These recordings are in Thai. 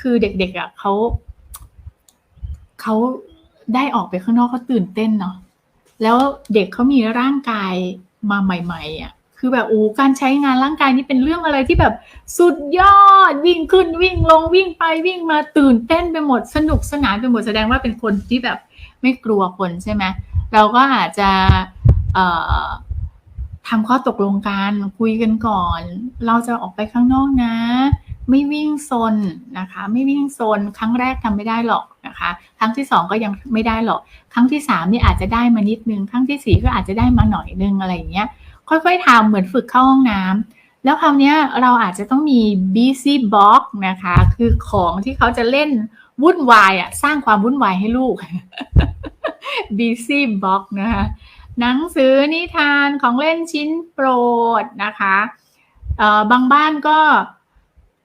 คือเด็กๆอะเขาเขาได้ออกไปข้างนอกเขาตื่นเต้นเนาะแล้วเด็กเขามีร่างกายมาใหม่ ๆอะคือแบบโอ้การใช้งานร่างกายนี่เป็นเรื่องอะไรที่แบบสุดยอดวิ่งขึ้นวิ่งลงวิ่งไปวิ่งมาตื่นเต้นไปหมดสนุกสนานไปหมดแสดงว่าเป็นคนที่แบบไม่กลัวคนใช่ไหมเราก็อาจจะเอ่อทำข้อตกลงกันคุยกันก่อน เราจะออกไปข้างนอกนะ ไม่วิ่งซนนะคะ ไม่วิ่งซนครั้งแรกทำไม่ได้หรอกนะคะ ครั้งที่สองก็ยังไม่ได้หรอก ครั้งที่สามนี่อาจจะได้มานิดนึง ครั้งที่สี่ก็อาจจะได้มาหน่อยนึงอะไรอย่างเงี้ย ค่อยๆทำเหมือนฝึกเข้าห้องน้ำแล้วคราวนี้เราอาจจะต้องมี busy box นะคะ คือของที่เขาจะเล่นวุ่นวายอะสร้างความวุ่นวายให้ลูก busy box นะคะหนังสือนิทานของเล่นชิ้นโปรดนะคะเอ่อบางบ้านก็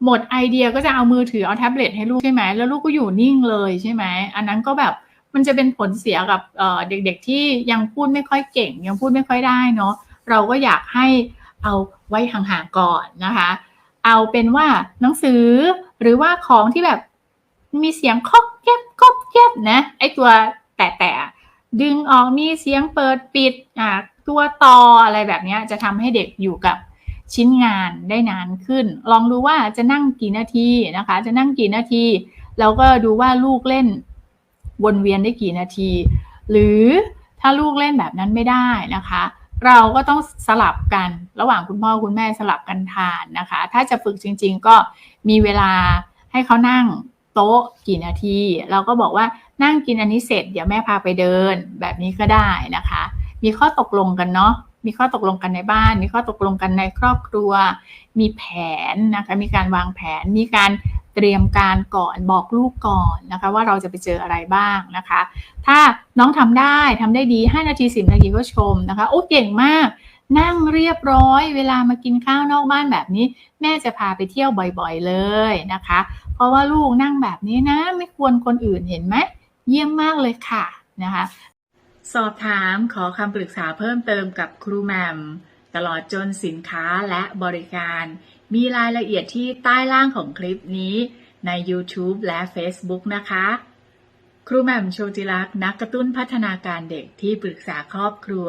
หมดไอเดียก็จะเอามือถือเอาแท็บเล็ตให้ลูกใช่ไหมแล้วลูกก็อยู่นิ่งเลยใช่ไหมอันนั้นก็แบบมันจะเป็นผลเสียกับเด็กๆที่ยังพูดไม่ค่อยเก่ง ยังพูดไม่ค่อยได้เนาะเราก็อยากให้เอาไว้ห่างๆก่อนนะคะ เอาเป็นว่าหนังสือหรือว่าของที่แบบมีเสียงคอกแก๊บคอกแก๊บนะไอตัวแตะๆดึงออกมีเสียงเปิดปิดอ่าตัวต่ออะไรแบบนี้จะทำให้เด็กอยู่กับ ชิ้นงานได้นานขึ้น ลองดูว่าจะนั่งกี่นาทีนะคะ จะนั่งกี่นาที แล้วก็ดูว่าลูกเล่นวนเวียนได้กี่นาที หรือถ้าลูกเล่นแบบนั้นไม่ได้นะคะ เราก็ต้องสลับกันระหว่างคุณพ่อคุณแม่สลับกันทานนะคะ ถ้าจะฝึกจริง ๆ ก็มีเวลาให้เขานั่งโต๊ะกี่นาที เราก็บอกว่านั่งกินอันนี้เสร็จ เดี๋ยวแม่พาไปเดินแบบนี้ก็ได้นะคะ มีข้อตกลงกันเนาะ มีข้อตกลงกันในบ้าน มีข้อตกลงกันในครอบครัว มีแผนนะคะ มีการวางแผน มีการเตรียมการก่อนบอกลูกก่อนนะคะ ว่าเราจะไปเจออะไรบ้างนะคะ ถ้าน้องทำได้ทำได้ดี 5 นาที 10 นาทีก็ชมนะคะ โอ้เก่งมาก นั่งเรียบร้อย เวลามากินข้าวนอกบ้านแบบนี้ แม่จะพาไปเที่ยวบ่อยๆเลยนะคะ เพราะว่าลูกนั่งแบบนี้นะ ไม่ควรคนอื่นเห็นไหมเยี่ยมมากเลยค่ะนะคะ สอบถามขอคำปรึกษาเพิ่มเติมกับครูแมมตลอดจนสินค้าและบริการ มีรายละเอียดที่ใต้ล่างของคลิปนี้ใน YouTube และ Facebook นะคะ ครูแมมโชติลักษ์นักกระตุ้นพัฒนาการเด็กที่ปรึกษาครอบครัว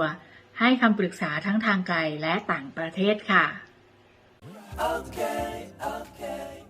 ให้คำปรึกษาทั้งทางไกลและต่างประเทศค่ะ Okay, okay.